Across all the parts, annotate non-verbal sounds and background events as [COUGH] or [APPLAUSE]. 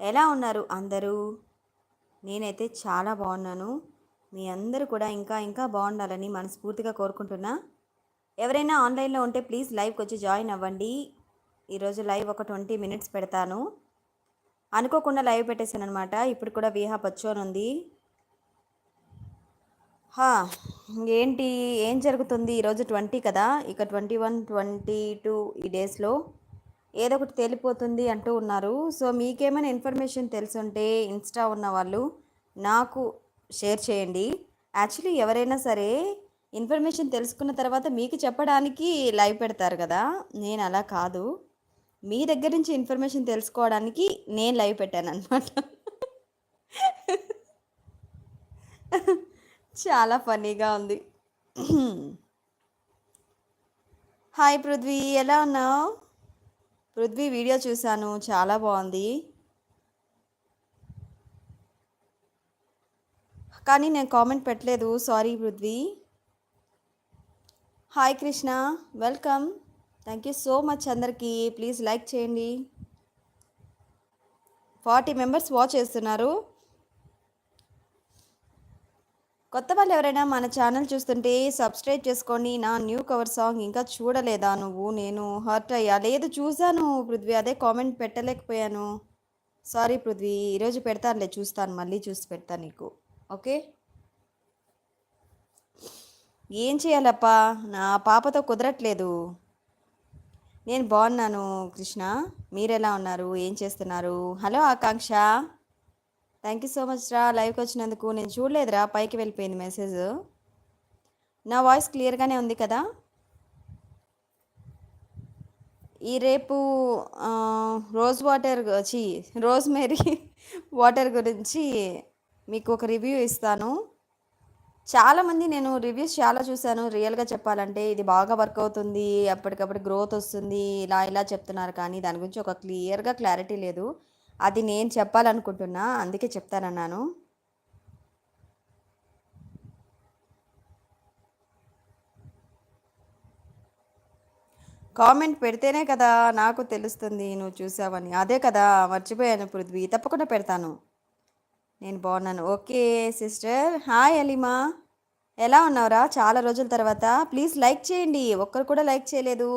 ఎలా ఉన్నారు అందరూ? నేనైతే చాలా బాగున్నాను. మీ అందరూ కూడా ఇంకా ఇంకా బాగుండాలని మనస్ఫూర్తిగా కోరుకుంటున్నా. ఎవరైనా ఆన్లైన్లో ఉంటే ప్లీజ్ లైవ్కి వచ్చి జాయిన్ అవ్వండి. ఈరోజు లైవ్ ఒక ట్వంటీ మినిట్స్ పెడతాను. అనుకోకుండా లైవ్ పెట్టేశాను అనమాట ఇప్పుడు కూడా వీహా పచ్చోని ఉంది. హా, ఏంటి ఏం జరుగుతుంది? ఈరోజు ట్వంటీ కదా? ఇక ట్వంటీ వన్ ట్వంటీ టూ ఈ డేస్లో. ఏదో ఒకటి తేలిపోతుంది అంటూ ఉన్నారు. సో మీకేమైనా ఇన్ఫర్మేషన్ తెలుసుంటే ఇన్స్టా ఉన్న వాళ్ళు నాకు షేర్ చేయండి. యాక్చువల్లీ ఎవరైనా సరే ఇన్ఫర్మేషన్ తెలుసుకున్న తర్వాత మీకు చెప్పడానికి లైవ్ పెడతారు కదా. నేను అలా కాదు. మీ దగ్గర నుంచి ఇన్ఫర్మేషన్ తెలుసుకోవడానికి నేను లైవ్ పెట్టాను అనమాట చాలా ఫన్నీగా ఉంది. హాయ్ పృథ్వీ ఎలా ఉన్నావు? పృథ్వీ వీడియో చూశాను చాలా బాగుంది. కానీ నేను కామెంట్ పెట్టలేదు sorry Prithvi. Hi Krishna welcome. Thank you so much అందరికీ ప్లీజ్ లైక్ చేయండి. ఫార్టీ మెంబర్స్ వాచ్ చేస్తున్నారు. కొత్త వాళ్ళు ఎవరైనా మన ఛానల్ చూస్తుంటే సబ్స్క్రైబ్ చేసుకోండి. నా న్యూ కవర్ సాంగ్ ఇంకా చూడలేదా నువ్వు? నేను హర్ట్ అయ్యా. లేదు చూశాను పృథ్వీ. అదే కామెంట్ పెట్టలేకపోయాను. సారీ పృథ్వీ. ఈరోజు పెడతానులే చూస్తాను. మళ్ళీ చూసి పెడతాను నీకు. ఓకే? ఏం చేయాలప్పా? నా పాపతో కుదరట్లేదు. నేను బాగున్నాను కృష్ణ. మీరు ఎలా ఉన్నారు? ఏం చేస్తున్నారు? Hello Akanksha. Thank you so much రా లైవ్కి వచ్చినందుకు నేను చూడలేదురా పైకి వెళ్ళిపోయింది మెసేజ్ నా వాయిస్ క్లియర్గానే ఉంది కదా? ఈ రేపు రోజ్ వాటర్ వచ్చి రోజ్ మేరీ వాటర్ గురించి మీకు ఒక రివ్యూ ఇస్తాను. చాలామంది నేను రివ్యూస్ చాలా చూశాను. రియల్గా చెప్పాలంటే ఇది బాగా వర్క్ అవుతుంది అప్పటికప్పుడు గ్రోత్ వస్తుంది ఇలా ఇలా చెప్తున్నారు. కానీ దాని గురించి ఒక క్లియర్గా క్లారిటీ లేదు. అది నేను చెప్పాలనుకుంటున్నా అందుకే చెప్తానన్నాను. కామెంట్ పెడితేనే కదా నాకు తెలుస్తుంది నువ్వు చూసావని. అదే కదా మర్చిపోయాను పృథ్వీ. తప్పకుండా పెడతాను. నేను బాగున్నాను. Okay sister. హాయ్ అలీమా. ఎలా ఉన్నావురా? చాలా రోజుల తర్వాత. ప్లీజ్ లైక్ చేయండి. ఒక్కరు కూడా లైక్ చేయలేదు.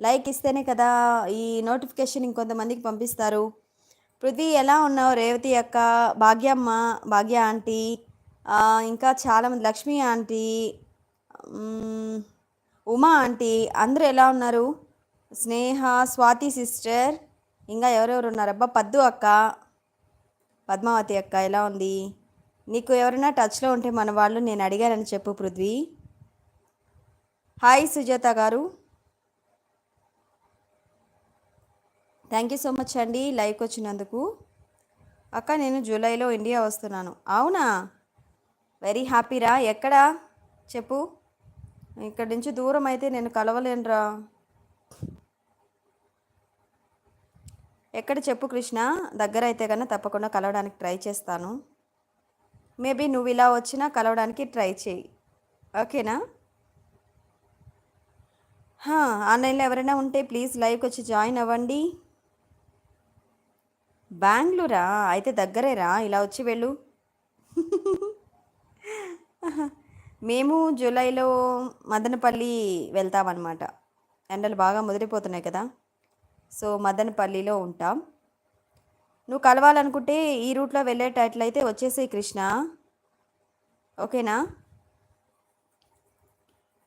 లైక్ ఇస్తేనే కదా ఈ నోటిఫికేషన్ ఇంకొంతమందికి పంపిస్తారు. పృథ్వీ ఎలా ఉన్నావు? రేవతి అక్క భాగ్యమ్మ భాగ్య ఆంటీ ఇంకా చాలామంది లక్ష్మి ఆంటీ ఉమా ఆంటీ అందరూ ఎలా ఉన్నారు? స్నేహ స్వాతి సిస్టర్ ఇంకా ఎవరెవరు ఉన్నారు? అబ్బా పద్దు అక్క పద్మావతి అక్క ఎలా ఉంది? నీకు ఎవరైనా టచ్లో ఉంటే మన వాళ్ళు నేను అడిగానని చెప్పు పృథ్వీ. హాయ్ సుజాత గారు. థ్యాంక్ యూ సో మచ్ అండి లైవ్కి వచ్చినందుకు. అక్క నేను జూలైలో ఇండియా వస్తున్నాను. అవునా? వెరీ హ్యాపీరా ఎక్కడా? చెప్పు. ఇక్కడి నుంచి దూరం అయితే నేను కలవలేనురా ఎక్కడ చెప్పు కృష్ణ? దగ్గర అయితే కన్నా తప్పకుండా కలవడానికి ట్రై చేస్తాను. మేబీ నువ్వు ఇలా వచ్చినా కలవడానికి ట్రై చేయి. ఓకేనా ఆన్లైన్లో ఎవరైనా ఉంటే ప్లీజ్ లైవ్కి వచ్చి జాయిన్ అవ్వండి. బెంగళూరా? అయితే దగ్గరేరా? ఇలా వచ్చి వెళ్ళు. మేము జూలైలో మదనపల్లి వెళ్తామన్నమాట. ఎండలు బాగా ముదిరిపోతున్నాయి కదా. సో మదనపల్లిలో ఉంటాం. నువ్వు కలవాలనుకుంటే ఈ రూట్లో వెళ్ళేటట్లయితే వచ్చేసేయి కృష్ణ. ఓకేనా?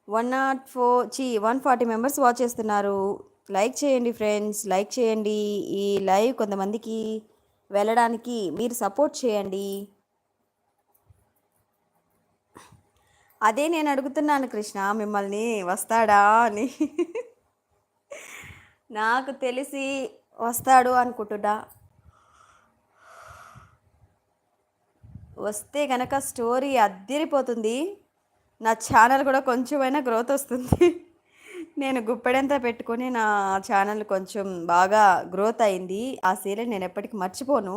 వన్ నాట్ ఫోర్ చి వన్ ఫార్టీ మెంబర్స్ వాచ్ చేస్తున్నారు. లైక్ చేయండి ఫ్రెండ్స్ లైక్ చేయండి. ఈ లైవ్ కొంతమందికి వెళ్ళడానికి మీరు సపోర్ట్ చేయండి. అదే నేను అడుగుతున్నాను కృష్ణ మిమ్మల్ని వస్తాడా అని. నాకు తెలిసి వస్తాడు అనుకుంటున్నా. వస్తే కనుక స్టోరీ అద్దిరిపోతుంది. నా ఛానల్ కూడా కొంచెమైనా గ్రోత్ వస్తుంది. నేను గుప్పెడంతా పెట్టుకొని నా ఛానల్ కొంచెం బాగా గ్రోత్ అయింది. ఆ సీరియల్ నేను ఎప్పటికీ మర్చిపోను.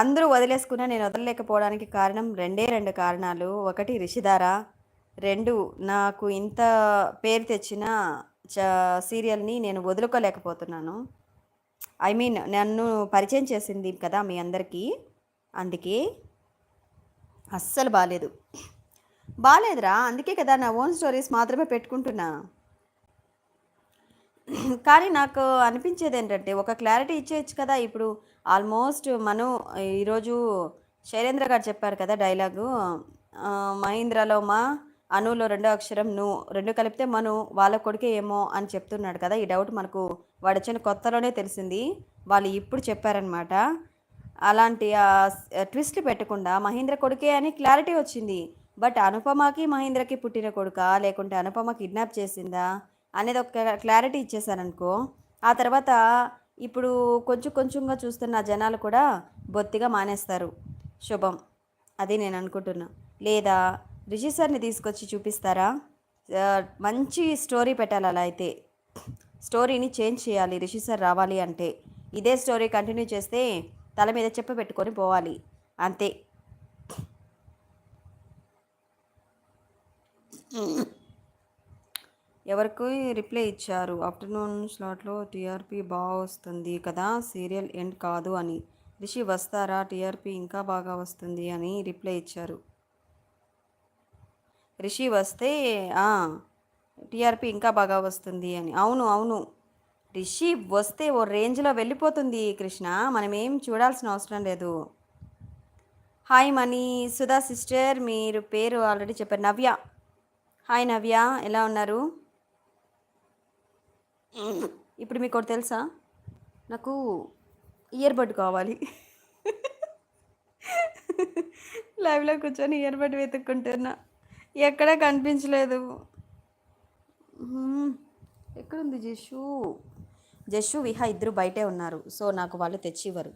అందరూ వదిలేసుకున్నా నేను వదలలేకపోవడానికి కారణం రెండే రెండు కారణాలు. ఒకటి రిషిధార రెండు నాకు ఇంత పేరు తెచ్చిన చ సీరియల్ని నేను వదులుకోలేకపోతున్నాను. ఐ మీన్ నన్ను పరిచయం చేసింది కదా మీ అందరికీ. అందుకే అస్సలు బాగాలేదు బాగాలేదురా అందుకే కదా నా ఓన్ స్టోరీస్ మాత్రమే పెట్టుకుంటున్నా. కానీ నాకు అనిపించేది ఏంటంటే ఒక క్లారిటీ ఇచ్చేయచ్చు కదా. ఇప్పుడు ఆల్మోస్ట్ మనం ఈరోజు శైలేంద్ర గారు చెప్పారు కదా డైలాగు మహీంద్రలో మా అనులో రెండో అక్షరం ను రెండు కలిపితే మను వాళ్ళ కొడుకే ఏమో అని చెప్తున్నాడు కదా. ఈ డౌట్ మనకు వాడు వచ్చిన కొత్తలోనే తెలిసింది. వాళ్ళు ఇప్పుడు చెప్పారనమాట. అలాంటి ట్విస్ట్ పెట్టకుండా మహేంద్ర కొడుకే అని క్లారిటీ వచ్చింది. బట్ అనుపమకి మహేంద్రకి పుట్టిన కొడుకా? లేకుంటే అనుపమ కిడ్నాప్ చేసిందా? అనేది ఒక క్లారిటీ ఇచ్చేసారనుకో ఆ తర్వాత ఇప్పుడు కొంచెం కొంచెంగా చూస్తున్న జనాలు కూడా బొత్తిగా మానేస్తారు శుభం. అది నేను అనుకుంటున్నా. లేదా రిజిస్టర్ని తీసుకొచ్చి చూపిస్తారా? మంచి స్టోరీ పెట్టాలి అలా అయితే. స్టోరీని చేంజ్ చేయాలి. రిజిస్టర్ రావాలి అంటే. ఇదే స్టోరీ కంటిన్యూ చేస్తే తల మీద చెప్ప పెట్టుకొని పోవాలి. అంతే. ఎవరికి రిప్లై ఇచ్చారు. ఆఫ్టర్నూన్ స్లాట్లో టీఆర్పీ బాగా వస్తుంది కదా సీరియల్ ఎండ్ కాదు అని. రిషి వస్తారా? టీఆర్పీ ఇంకా బాగా వస్తుంది అని రిప్లై ఇచ్చారు. రిషి వస్తే టీఆర్పీ ఇంకా బాగా వస్తుంది అని. అవును అవును. రిషి వస్తే ఓ రేంజ్లో వెళ్ళిపోతుంది కృష్ణ. మనం ఏం చూడాల్సిన అవసరం లేదు. Hi money. సుధా సిస్టర్ మీరు పేరు ఆల్రెడీ చెప్పారు. నవ్య. హాయ్ నవ్య. ఎలా ఉన్నారు? ఇప్పుడు మీకు ఒకటి తెలుసా? నాకు ఇయర్ బడ్ కావాలి. లైవ్లో కూర్చొని ఇయర్ బడ్ వెతుక్కుంటున్నా. ఎక్కడా కనిపించలేదు. ఎక్కడుంది జషు? జషు విహా ఇద్దరు బయటే ఉన్నారు. సో నాకు వాళ్ళు తెచ్చి ఇవ్వరు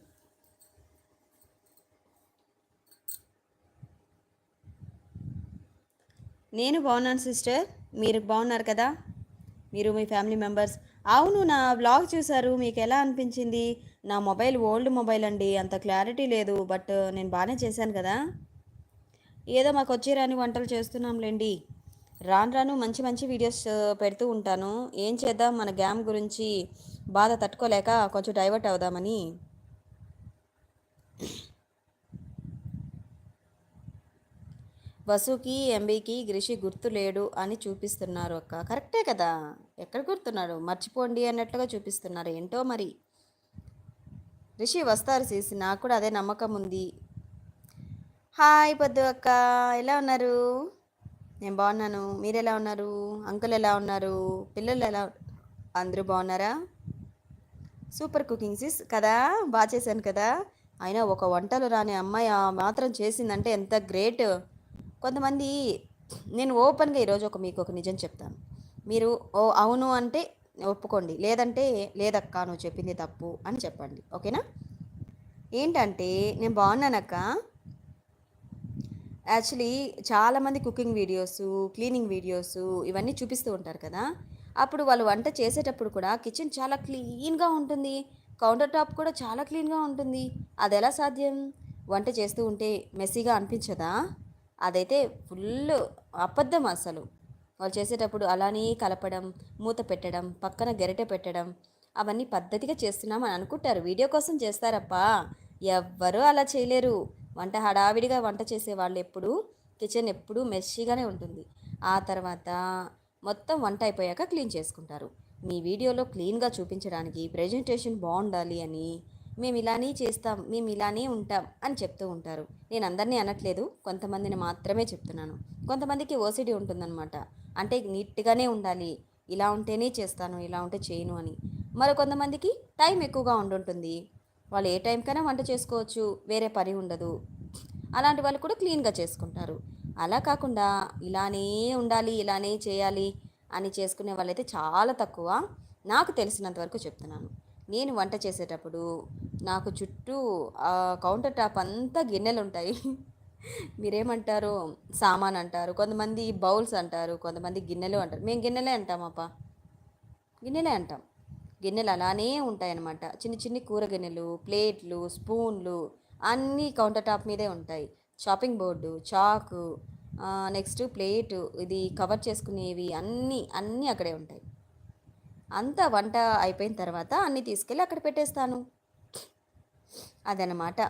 నేను బాగున్నాను సిస్టర్. మీరు బాగున్నారు కదా? మీరు మీ ఫ్యామిలీ మెంబర్స్. అవును నా వ్లాగ్ చూసారు మీకు ఎలా అనిపించింది? నా మొబైల్ ఓల్డ్ మొబైల్ అండి. అంత క్లారిటీ లేదు. బట్ నేను బాగానే చేశాను కదా. ఏదో మాకు వచ్చి రాని వంటలు చేస్తున్నాంలేండి రాను రాను మంచి మంచి వీడియోస్ పెడుతూ ఉంటాను. ఏం చేద్దాం? మన గ్యామ్ గురించి బాధ తట్టుకోలేక కొంచెం డైవర్ట్ అవుదామని. వసుకి ఎంబీకి గిరిషి గుర్తు లేడు అని చూపిస్తున్నారు అక్క. కరెక్టే కదా? ఎక్కడ గుర్తున్నాడు మర్చిపోండి అన్నట్లుగా చూపిస్తున్నారు. ఏంటో మరి? రిషి వస్తారు చేసి నాకు కూడా అదే నమ్మకం ఉంది. హాయ్ పొద్దు అక్క. ఎలా ఉన్నారు? నేను బాగున్నాను. మీరు ఎలా ఉన్నారు? అంకుల్ ఎలా ఉన్నారు? పిల్లలు ఎలా అందరూ బాగున్నారా? సూపర్ కుకింగ్ సిస్ కదా? బాగా చేశాను కదా? అయినా ఒక వంటలు రాని అమ్మాయి మాత్రం చేసిందంటే ఎంత గ్రేట్. కొంతమంది నేను ఓపెన్గా ఈరోజు ఒక మీకు ఒక నిజం చెప్తాను. మీరు ఓ అవును అంటే ఒప్పుకోండి లేదంటే లేదక్క నువ్వు చెప్పింది తప్పు అని చెప్పండి ఓకేనా? ఏంటంటే నేను బాగున్నానక్క యాక్చువల్లీ చాలామంది కుకింగ్ వీడియోస్ క్లీనింగ్ వీడియోస్ ఇవన్నీ చూపిస్తూ ఉంటారు కదా. అప్పుడు వాళ్ళు వంట చేసేటప్పుడు కూడా కిచెన్ చాలా క్లీన్గా ఉంటుంది. కౌంటర్ టాప్ కూడా చాలా క్లీన్గా ఉంటుంది. అది ఎలా సాధ్యం? వంట చేస్తూ ఉంటే మెస్సీగా అనిపించదా? అదైతే ఫుల్ అబద్ధం అసలు. వాళ్ళు చేసేటప్పుడు అలానే కలపడం మూత పెట్టడం పక్కన గెరిట పెట్టడం అవన్నీ పద్ధతిగా చేస్తున్నామని అనుకుంటారు. వీడియో కోసం చేస్తారప్పా. ఎవ్వరూ అలా చేయలేరు. వంట హడావిడిగా వంట చేసే వాళ్ళు ఎప్పుడు కిచెన్ ఎప్పుడు మెస్సీగానే ఉంటుంది. ఆ తర్వాత మొత్తం వంట అయిపోయాక క్లీన్ చేసుకుంటారు. మీ వీడియోలో క్లీన్గా చూపించడానికి ప్రజెంటేషన్ బాగుండాలి అని మేము ఇలానే చేస్తాం మేము ఇలానే ఉంటాం అని చెప్తూ ఉంటారు. నేను అందరినీ అనట్లేదు కొంతమందిని మాత్రమే చెప్తున్నాను. కొంతమందికి ఓసిడి ఉంటుందన్నమాట. అంటే నీట్గానే ఉండాలి ఇలా ఉంటేనే చేస్తాను ఇలా ఉంటే చేయను అని. మరి కొంతమందికి టైం ఎక్కువగా ఉండుంటుంది. వాళ్ళు ఏ టైంకైనా వంట చేసుకోవచ్చు వేరే పని ఉండదు. అలాంటి వాళ్ళు కూడా క్లీన్గా చేసుకుంటారు. అలా కాకుండా ఇలానే ఉండాలి ఇలానే చేయాలి అని చేసుకునే వాళ్ళైతే చాలా తక్కువ. నాకు తెలిసినంత వరకు చెప్తున్నాను. నేను వంట చేసేటప్పుడు నాకు చుట్టూ ఆ కౌంటర్ టాప్ అంతా గిన్నెలు ఉంటాయి మీరేమంటారు? సామాన్ అంటారు. కొంతమంది బౌల్స్ అంటారు. కొంతమంది గిన్నెలు అంటారు. మేము గిన్నెలే అంటామప్ప గిన్నెలే అంటాం. గిన్నెలు అలానే ఉంటాయన్నమాట. చిన్న చిన్ని కూర గిన్నెలు ప్లేట్లు స్పూన్లు అన్నీ కౌంటర్ టాప్ మీదే ఉంటాయి. షాపింగ్ బోర్డు చాకు నెక్స్ట్ ప్లేటు ఇది కవర్ చేసుకునేవి అన్నీ అన్నీ అక్కడే ఉంటాయి. అంతా వంట అయిపోయిన తర్వాత అన్నీ తీసుకెళ్ళి అక్కడ పెట్టేస్తాను. అదనమాట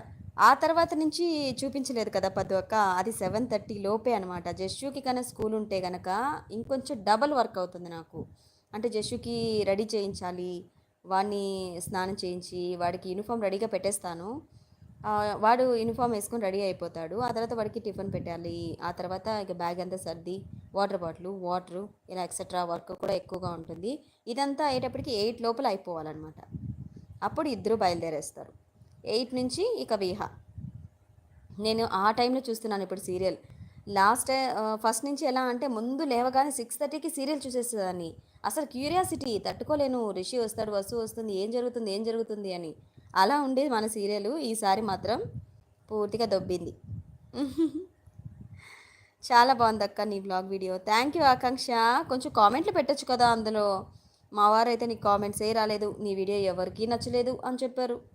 ఆ తర్వాత నుంచి చూపించలేదు కదా పద్దు అక్క. అది సెవెన్ థర్టీ లోపే అనమాట జస్యూకి కన్నా స్కూల్ ఉంటే కనుక ఇంకొంచెం డబల్ వర్క్ అవుతుంది నాకు. అంటే జస్యూకి రెడీ చేయించాలి వాడిని స్నానం చేయించి వాడికి యూనిఫామ్ రెడీగా పెట్టేస్తాను. వాడు యూనిఫామ్ వేసుకొని రెడీ అయిపోతాడు. ఆ తర్వాత వాడికి టిఫిన్ పెట్టాలి. ఆ తర్వాత ఇక బ్యాగ్ అంతా సర్ది వాటర్ బాటిల్ వాటరు ఇలా ఎక్సెట్రా వర్క్ కూడా ఎక్కువగా ఉంటుంది. ఇదంతా అయ్యేటప్పటికి ఎయిట్ లోపల అయిపోవాలన్నమాట. అప్పుడు ఇద్దరు బయలుదేరేస్తారు. ఎయిట్ నుంచి ఇక వీహ. నేను ఆ టైంలో చూస్తున్నాను ఇప్పుడు సీరియల్. లాస్ట్ ఫస్ట్ నుంచి ఎలా అంటే ముందు లేవగానే సిక్స్ థర్టీకి సీరియల్ చూసేసేదాన్ని. అసలు క్యూరియాసిటీ తట్టుకోలేను. రిషి వస్తాడు వస్తు వస్తుంది ఏం జరుగుతుంది ఏం జరుగుతుంది అని. అలా ఉండేది మన సీరియల్. ఈసారి మాత్రం పూర్తిగా దొబ్బింది. [LAUGHS] చాలా బాగుంది అక్క నీ blog video thank you Akanksha. కొంచెం కామెంట్లు పెట్టొచ్చు కదా అందులో. మా వారైతే నీకు కామెంట్స్ ఏ రాలేదు. నీ వీడియో ఎవరికీ నచ్చలేదు అని చెప్పారు.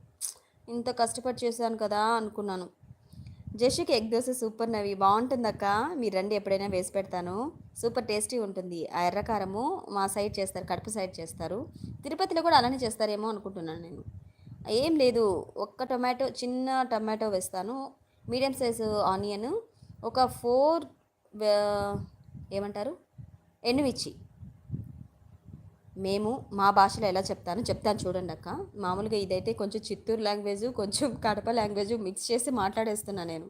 ఇంత కష్టపడి చేశాను కదా అనుకున్నాను. జషికి ఎగ్ దోశ సూపర్ నవి బాగుంటుందక్క. మీరు రండి ఎప్పుడైనా వేసి పెడతాను. సూపర్ టేస్టీ ఉంటుంది. ఆ ఎర్రకారము మా సైడ్ చేస్తారు కడప సైడ్ చేస్తారు. తిరుపతిలో కూడా అలానే చేస్తారేమో అనుకుంటున్నాను నేను. ఏం లేదు ఒక్క టొమాటో చిన్న టొమాటో వేస్తాను. మీడియం సైజు ఆనియన్ ఒక ఫోర్ ఏమంటారు? ఎండుమిర్చి మేము మా భాషలో ఎలా చెప్తాను చెప్తాను చూడండి అక్క. మామూలుగా ఇదైతే కొంచెం చిత్తూరు లాంగ్వేజ్ కొంచెం కడప లాంగ్వేజ్ మిక్స్ చేసి మాట్లాడేస్తున్నా నేను.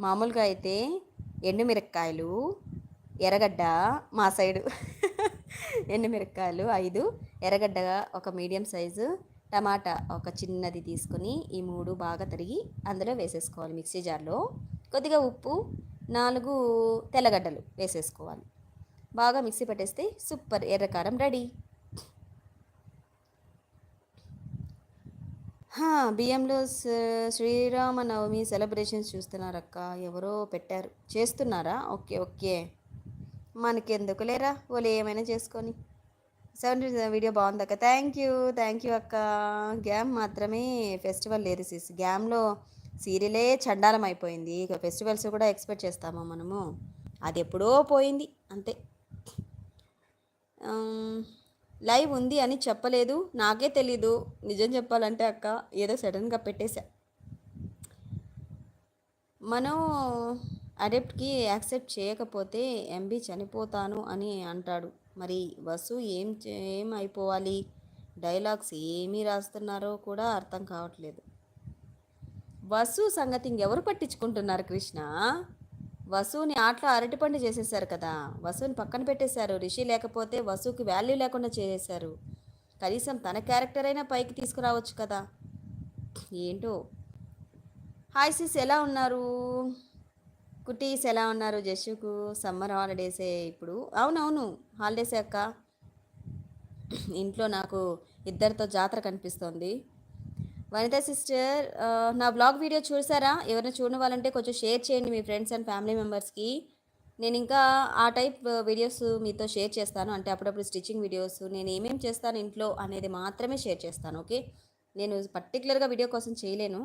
మామూలుగా అయితే ఎండుమిరపకాయలు ఎర్రగడ్డ మా సైడు. [LAUGHS] ఎండుమిరపకాయలు ఐదు ఎర్రగడ్డ ఒక మీడియం సైజు టమాటా ఒక చిన్నది తీసుకొని ఈ మూడు బాగా తరిగి అందులో వేసేసుకోవాలి మిక్సీ జార్లో. కొద్దిగా ఉప్పు నాలుగు తెల్లగడ్డలు వేసేసుకోవాలి. బాగా మిక్సీ పట్టేస్తే సూపర్ ఎర్రకారం రెడీ. బియ్యంలో శ్రీరామనవమి సెలబ్రేషన్స్ చూస్తున్నారక్క. ఎవరో పెట్టారు. చేస్తున్నారా? Okay okay. మనకెందుకు లేరా వాళ్ళు ఏమైనా చేసుకొని. సెవెన్ వీడియో బాగుంది అక్క థ్యాంక్ యూ థ్యాంక్ యూ అక్క. గ్యామ్ మాత్రమే ఫెస్టివల్ లేదు సిస్. గ్యామ్లో సీరియలే చండాలం అయిపోయింది. ఇక ఫెస్టివల్స్ కూడా ఎక్స్పెక్ట్ చేస్తామా మనము? అది ఎప్పుడో పోయింది అంతే. లైవ్ ఉంది అని చెప్పలేదు. నాకే తెలీదు. నిజం చెప్పాలంటే అక్క ఏదో సడన్గా పెట్టేశా. మనం అడెప్ట్కి యాక్సెప్ట్ చేయకపోతే ఎంబీ చనిపోతాను అని అంటాడు. మరి వసు ఏం చే- ఏం అయిపోవాలి డైలాగ్స్ ఏమీ రాస్తున్నారో కూడా అర్థం కావట్లేదు. వసు సంగతి ఇంకెవరు పట్టించుకుంటున్నారు కృష్ణ? వసుని ఆటలో అరటిపండు చేసేసారు కదా. వసుని పక్కన పెట్టేశారు. రిషి లేకపోతే వసుకి వాల్యూ లేకుండా చేసేశారు. కనీసం తన క్యారెక్టర్ అయినా పైకి తీసుకురావచ్చు కదా. ఏంటో? హాయ్ సిస్ ఎలా ఉన్నారు? కుటీస్ ఎలా ఉన్నారు? జస్సుకు సమ్మర్ హాలిడేసే ఇప్పుడు? అవునవును హాలిడేసే అక్క. ఇంట్లో నాకు ఇద్దరితో జాతర కనిపిస్తోంది. వనిత సిస్టర్ నా బ్లాగ్ వీడియో చూసారా? ఎవరైనా చూడని వాళ్ళంటే కొంచెం షేర్ చేయండి మీ ఫ్రెండ్స్ అండ్ ఫ్యామిలీ మెంబర్స్కి. నేను ఇంకా ఆ టైప్ వీడియోస్ మీతో షేర్ చేస్తాను. అంటే అప్పుడప్పుడు స్టిచ్చింగ్ వీడియోస్ నేను ఏమేమి చేస్తాను ఇంట్లో అనేది మాత్రమే షేర్ చేస్తాను ఓకే? నేను పర్టికులర్గా వీడియో కోసం చేయలేను.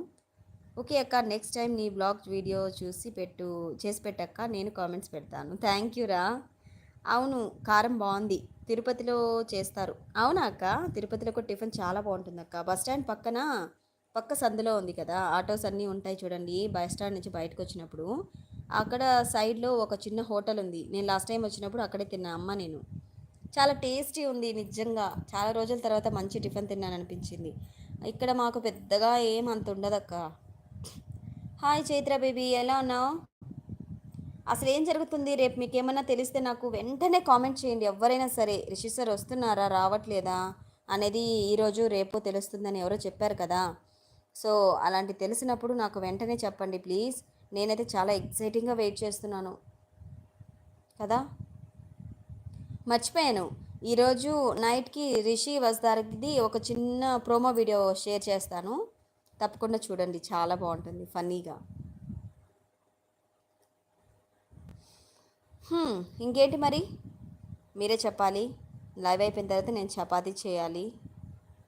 ఓకే అక్క నెక్స్ట్ టైం నీ బ్లాగ్ వీడియో చూసి పెట్టు చేసి పెట్టక్క నేను కామెంట్స్ పెడతాను. థ్యాంక్ యూ రా. అవును కారం బాగుంది తిరుపతిలో చేస్తారు. అవునా అక్క? తిరుపతిలో కూడా టిఫిన్ చాలా బాగుంటుంది అక్క. బస్ స్టాండ్ పక్కన పక్క సందులో ఉంది కదా? ఆటోస్ అన్నీ ఉంటాయి చూడండి బస్ స్టాండ్ నుంచి బయటకు వచ్చినప్పుడు అక్కడ సైడ్లో ఒక చిన్న హోటల్ ఉంది. నేను లాస్ట్ టైం వచ్చినప్పుడు అక్కడే తిన్నా అమ్మ నేను. చాలా టేస్టీ ఉంది నిజంగా. చాలా రోజుల తర్వాత మంచి టిఫిన్ తిన్నాను అనిపించింది ఇక్కడ మాకు పెద్దగా ఏం అంత ఉండదక్క. హాయ్ చైత్ర బేబీ ఎలా ఉన్నావు? అసలు ఏం జరుగుతుంది? రేపు మీకు ఏమైనా తెలిస్తే నాకు వెంటనే కామెంట్ చేయండి. ఎవరైనా సరే రిషి సార్ వస్తున్నారా? రావట్లేదా? అనేది ఈరోజు రేపు తెలుస్తుందని ఎవరో చెప్పారు కదా. సో అలాంటి తెలిసినప్పుడు నాకు వెంటనే చెప్పండి ప్లీజ్. నేనైతే చాలా ఎక్సైటింగ్గా వెయిట్ చేస్తున్నాను. కదా? మర్చిపోయాను. ఈరోజు నైట్కి రిషి వస్తారది ఒక చిన్న ప్రోమో వీడియో షేర్ చేస్తాను. తప్పకుండా చూడండి. చాలా బాగుంటుంది. ఫన్నీగా. ఇంకేంటి మరి? మీరే చెప్పాలి. లైవ్ అయిపోయిన తర్వాత నేను చపాతీ చేయాలి.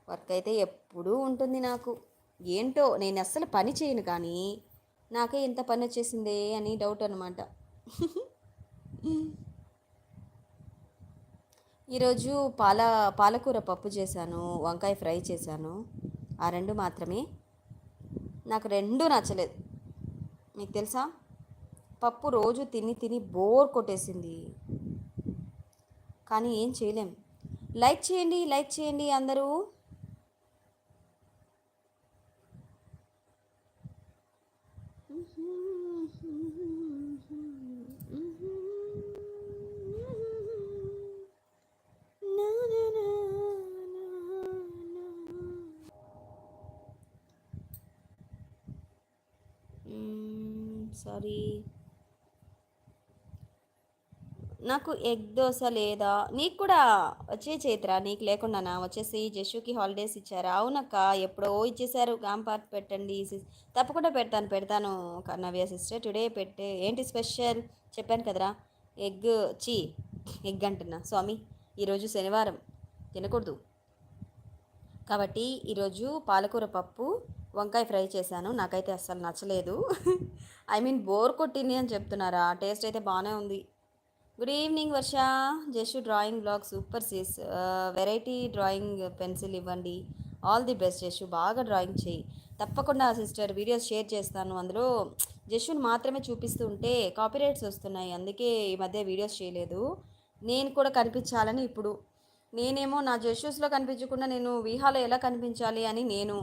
వర్క్ అయితే ఎప్పుడూ ఉంటుంది నాకు. ఏంటో నేను అస్సలు పని చేయను కానీ నాకే ఇంత పని వచ్చేసిందే అని డౌట్ అనమాట ఈరోజు పాల పాలకూర పప్పు చేశాను వంకాయ ఫ్రై చేశాను. ఆ రెండు మాత్రమే. నాకు రెండూ నచ్చలేదు. మీకు తెలుసా? పప్పు రోజు తిని తిని బోర్ కొట్టేసింది. కానీ ఏం చేయలేం. లైక్ చేయండి లైక్ చేయండి అందరూ. సారీ. నాకు ఎగ్ దోశ లేదా నీకు కూడా వచ్చే చైత్ర నీకు లేకుండానా? వచ్చేసి జషుకి హాలిడేస్ ఇచ్చారా? అవునక్క ఎప్పుడో ఇచ్చేసారు పార్ట్ పెట్టండి తప్పకుండా పెడతాను పెడతాను నవ్య సిస్టర్ టుడే పెట్టే ఏంటి స్పెషల్ చెప్పాను కదరా. ఎగ్ చీ ఎగ్ అంటున్నా స్వామి ఈరోజు శనివారం తినకూడదు. కాబట్టి ఈరోజు పాలకూర పప్పు వంకాయ ఫ్రై చేశాను నాకైతే అస్సలు నచ్చలేదు. [LAUGHS] ఐ మీన్ బోర్ కొట్టింది అని చెప్తున్నారా? టేస్ట్ అయితే బాగానే ఉంది. Good evening Varsha just drawing blog super sis variety drawing pencil ఇవ్వండి. ఆల్ ది బెస్ట్ జస్సు బాగా డ్రాయింగ్ చేయి. తప్పకుండా సిస్టర్ వీడియోస్ షేర్ చేస్తాను. అందులో జస్సుని మాత్రమే చూపిస్తూ ఉంటే కాపీరైట్స్ వస్తున్నాయి. అందుకే ఈ మధ్య వీడియోస్ చేయలేదు. నేను కూడా కనిపించాలని ఇప్పుడు. నేనేమో నా జస్యూస్లో కనిపించకుండా నేను విహాలో ఎలా కనిపించాలి అని నేను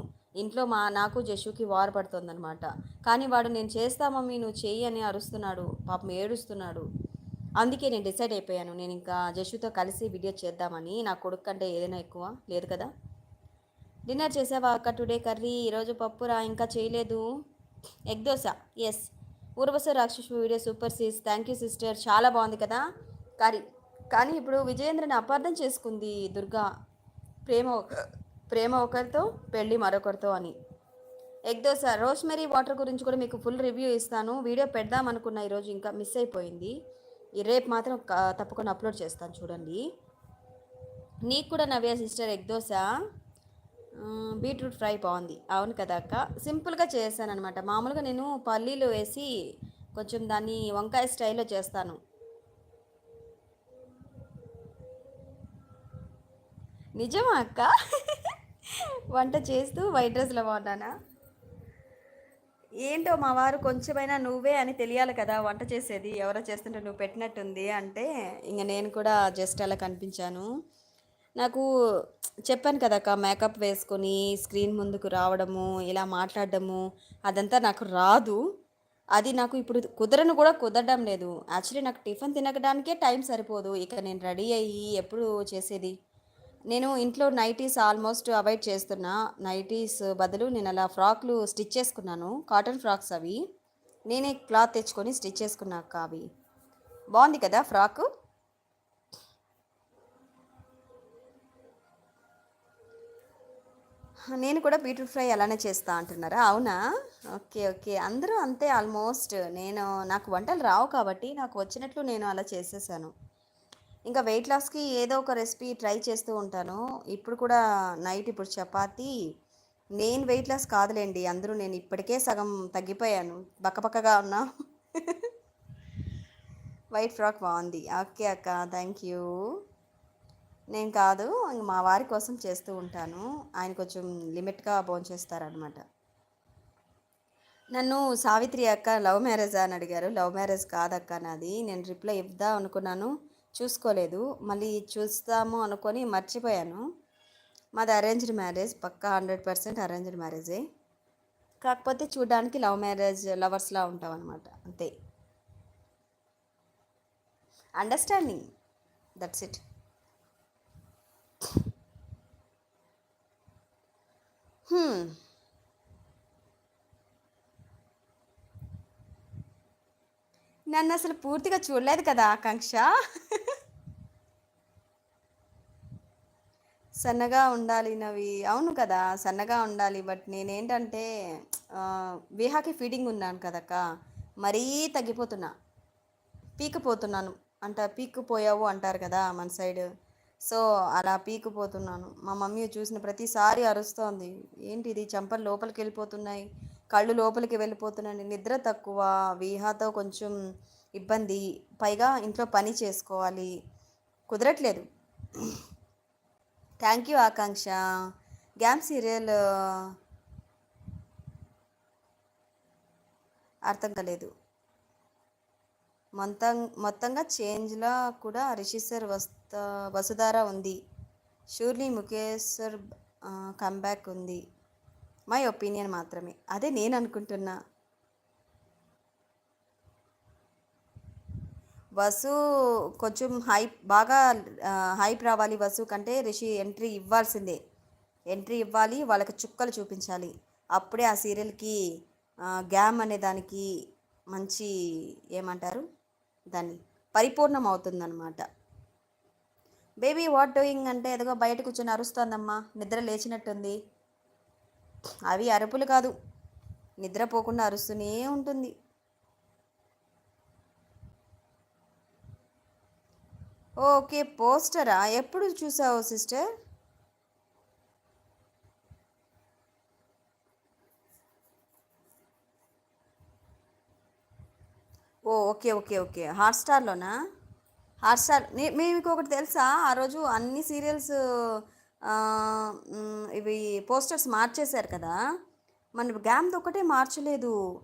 ఇంట్లో మా నాకు జస్సుకి వార్ పడుతుందనమాట కానీ వాడు నేను చేస్తా మమ్మీ నువ్వు చెయ్యి అని అరుస్తున్నాడు. పాపం ఏడుస్తున్నాడు. అందుకే నేను డిసైడ్ అయిపోయాను. నేను ఇంకా జషుతో కలిసి వీడియో చేద్దామని. నా కొడుకు కంటే ఏదైనా ఎక్కువ? లేదు కదా? డిన్నర్ చేసావా అక్క? టుడే కర్రీ ఈరోజు పప్పురా? ఇంకా చేయలేదు. ఎగ్ దోశ? ఎస్ ఊర్వశ రాక్షసు video super sis thank you sister చాలా బాగుంది కదా? కర్రీ కానీ ఇప్పుడు విజయేంద్రని అపార్థం చేసుకుంది దుర్గా. ప్రేమ ఒక- ప్రేమ ఒకరితో పెళ్ళి మరొకరితో అని. ఎగ్ దోశ రోస్మెరీ వాటర్ గురించి కూడా మీకు ఫుల్ రివ్యూ ఇస్తాను. వీడియో పెడదాం అనుకున్న ఈరోజు ఇంకా మిస్ అయిపోయింది. రేపు మాత్రం తప్పకుండా అప్లోడ్ చేస్తాను చూడండి. నీకు కూడా Navya sister egg dosa. Beetroot fry బాగుంది. అవును కదా అక్క? సింపుల్గా చేశాను అనమాట మామూలుగా నేను పల్లీలు వేసి కొంచెం దాన్ని వంకాయ స్టైల్లో చేస్తాను. నిజమా అక్క? [LAUGHS] వంట చేస్తూ వైట్ డ్రెస్లో బాగున్నానా? ఏంటో మా వారు కొంచెమైనా నువ్వే అని తెలియాలి కదా వంట చేసేది ఎవరో చేస్తుంటే నువ్వు పెట్టినట్టుంది అంటే ఇంక నేను కూడా జస్ట్ అలా కనిపించాను. నాకు చెప్పాను కదక్క మేకప్ వేసుకొని స్క్రీన్ ముందుకు రావడము ఇలా మాట్లాడడము అదంతా నాకు రాదు. అది నాకు ఇప్పుడు కుదరను కూడా కుదరడం లేదు. యాక్చువల్లీ నాకు టిఫిన్ తినడానికే టైం సరిపోదు. ఇక నేను రెడీ అయ్యి ఎప్పుడు చేసేది? నేను ఇంట్లో నైటీస్ ఆల్మోస్ట్ అవాయిడ్ చేస్తున్నా. నైటీస్ బదులు నేను అలా ఫ్రాక్లు స్టిచ్ చేసుకున్నాను. కాటన్ ఫ్రాక్స్ అవి. నేనే క్లాత్ తెచ్చుకొని స్టిచ్ చేసుకున్నాక అవి బాగుంది కదా ఫ్రాక్? నేను కూడా బీట్రూట్ ఫ్రై అలానే చేస్తా అంటున్నారా? అవునా? Okay okay. అందరూ అంతే ఆల్మోస్ట్. నేను నాకు వంటలు రావు కాబట్టి నాకు వచ్చినట్లు నేను అలా చేసేసాను. ఇంకా వెయిట్ లాస్కి ఏదో ఒక రెసిపీ ట్రై చేస్తూ ఉంటాను. ఇప్పుడు కూడా నైట్ ఇప్పుడు చపాతి. నేను వెయిట్ లాస్ కాదులేండి అందరూ నేను ఇప్పటికే సగం తగ్గిపోయాను. బక్కబక్కగా ఉన్నా. వైట్ ఫ్రాక్ బాగుంది. ఓకే అక్క థ్యాంక్ యూ నేను కాదు ఇంక మా వారి కోసం చేస్తూ ఉంటాను. ఆయన కొంచెం లిమిట్గా భోంచేస్తారనమాట నన్ను సావిత్రి అక్క లవ్ మ్యారేజ్ అని అడిగారు. లవ్ మ్యారేజ్ కాదక్క నాది. నేను రిప్లై ఇద్దాం అనుకున్నాను. చూసుకోలేదు. మళ్ళీ చూస్తాము అనుకొని మర్చిపోయాను. మాది అరేంజ్డ్ మ్యారేజ్ పక్కా హండ్రెడ్ పర్సెంట్ అరేంజ్డ్ మ్యారేజే కాకపోతే చూడడానికి లవ్ మ్యారేజ్ లవర్స్లా ఉంటాం అనమాట అంతే అండర్స్టాండింగ్ దట్స్ ఇట్ నన్ను అసలు పూర్తిగా చూడలేదు కదా ఆకాంక్ష. సన్నగా ఉండాలి నవి. అవును కదా సన్నగా ఉండాలి. బట్ నేనేంటంటే విహాకి ఫీడింగ్ ఉన్నాను కదక్క. మరీ తగ్గిపోతున్నా. పీకిపోతున్నాను అంట పీక్కుపోయావు అంటారు కదా మన సైడ్. సో అలా పీకిపోతున్నాను మా మమ్మీ చూసిన ప్రతిసారి అరుస్తోంది. ఏంటి ఇది చెంపలు లోపలికి వెళ్ళిపోతున్నాయి. కళ్ళు లోపలికి వెళ్ళిపోతున్నాయి నిద్ర తక్కువ విహాతో కొంచెం ఇబ్బంది పైగా ఇంట్లో పని చేసుకోవాలి. కుదరట్లేదు. Thank you Akanksha. Game serial అర్థం కాలేదు. మొత్తం మొత్తంగా చేంజ్లా కూడా రిషిసర్ వస్త వసుధార ఉంది. షూర్లీ ముఖేష్ సార్ ఉంది. మై ఒపీనియన్ మాత్రమే. అదే నేను అనుకుంటున్నా. వసు కొంచెం హైప్ బాగా హైప్ రావాలి వసు కంటే రిషి ఎంట్రీ ఇవ్వాల్సిందే. ఎంట్రీ ఇవ్వాలి వాళ్ళకి చుక్కలు చూపించాలి. అప్పుడే ఆ సీరియల్కి గ్యామ్ అనే దానికి మంచి ఏమంటారు? దాన్ని పరిపూర్ణం అవుతుందన్నమాట బేబీ వాట్ డూయింగ్ అంటే ఎదుగో బయట కూర్చొని అరుస్తోందమ్మా. నిద్ర లేచినట్టుంది. అవి అరుపులు కాదు. నిద్రపోకుండా అరుస్తూనే ఉంటుంది. ఓకే పోస్టరా? ఎప్పుడు చూసావు sister? Oh okay okay okay. హాట్స్టార్లోనా? Hotstar నే- మీకు ఒకటి తెలుసా? ఆ రోజు అన్ని సీరియల్స్ ఇవి పోస్టర్స్ మార్చేశారు కదా. మన గ్యామ్ది ఒకటే మార్చలేదు.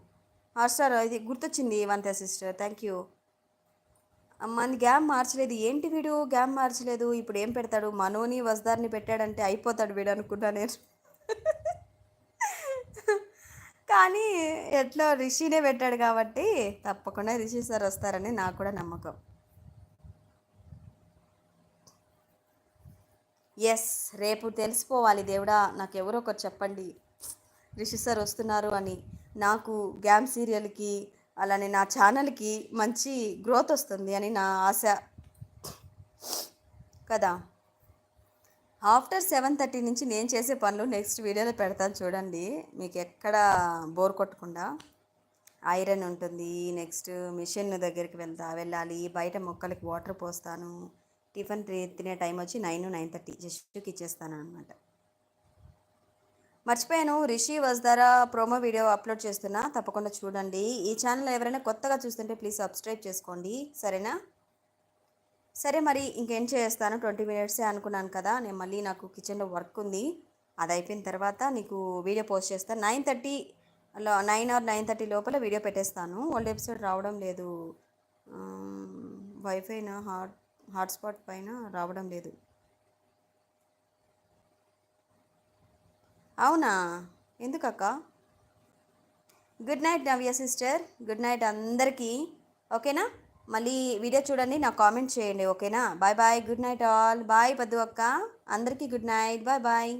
హాట్స్టార్ ఇది గుర్తొచ్చింది వంత సిస్టర్. థ్యాంక్ యూ మన గ్యామ్ మార్చలేదు. ఏంటి వీడు? గ్యామ్ మార్చలేదు. ఇప్పుడు ఏం పెడతాడు? మనోని వస్దార్ని పెట్టాడంటే అయిపోతాడు వీడు అనుకున్నా నేను. కానీ ఎట్లా రిషినే పెట్టాడు కాబట్టి తప్పకుండా రిషి సార్ వస్తారని నాకు కూడా నమ్మకం. ఎస్ రేపు తెలిసిపోవాలి దేవుడా నాకు ఎవరో ఒకరు చెప్పండి. రిషి సార్ వస్తున్నారు అని. నాకు గ్యామ్ సీరియల్కి అలానే నా ఛానల్కి మంచి గ్రోత్ వస్తుంది అని నా ఆశ. కదా? ఆఫ్టర్ సెవెన్ థర్టీ నుంచి నేను చేసే పనులు నెక్స్ట్ వీడియోలో పెడతాను చూడండి. మీకు ఎక్కడ బోర్ కొట్టకుండా ఐరన్ ఉంటుంది నెక్స్ట్ మిషన్ దగ్గరికి వెళ్తా వెళ్ళాలి బయట మొక్కలకి వాటర్ పోస్తాను. టిఫిన్ తినే టైం వచ్చి నైన్ నైన్ థర్టీ. జస్ట్కి ఇచ్చేస్తాను అనమాట మర్చిపోయాను. రిషి వజ్దార ప్రోమో వీడియో అప్లోడ్ చేస్తున్నా. తప్పకుండా చూడండి. ఈ ఛానల్ ఎవరైనా కొత్తగా చూస్తుంటే ప్లీజ్ సబ్స్క్రైబ్ చేసుకోండి. సరేనా? సరే మరి ఇంకేం చేస్తాను? ట్వంటీ మినిట్సే అనుకున్నాను కదా. నేను మళ్ళీ నాకు కిచెన్లో వర్క్ ఉంది. అది అయిపోయిన తర్వాత నీకు వీడియో పోస్ట్ చేస్తాను నైన్ థర్టీ లో నైన్ ఆర్ నైన్ థర్టీ లోపల వీడియో పెట్టేస్తాను. ఓల్డ్ ఎపిసోడ్ రావడం లేదు. వైఫైనా హాట్ హాట్స్పాట్ పైన రావడం లేదు. అవునా? ఎందుకక్క? Good night Navya sister good night అందరికీ. ఓకేనా? మళ్ళీ వీడియో చూడండి నాకు కామెంట్ చేయండి ఓకేనా? Bye bye good night all bye Paddu అక్క. అందరికీ గుడ్ నైట్ బాయ్ బాయ్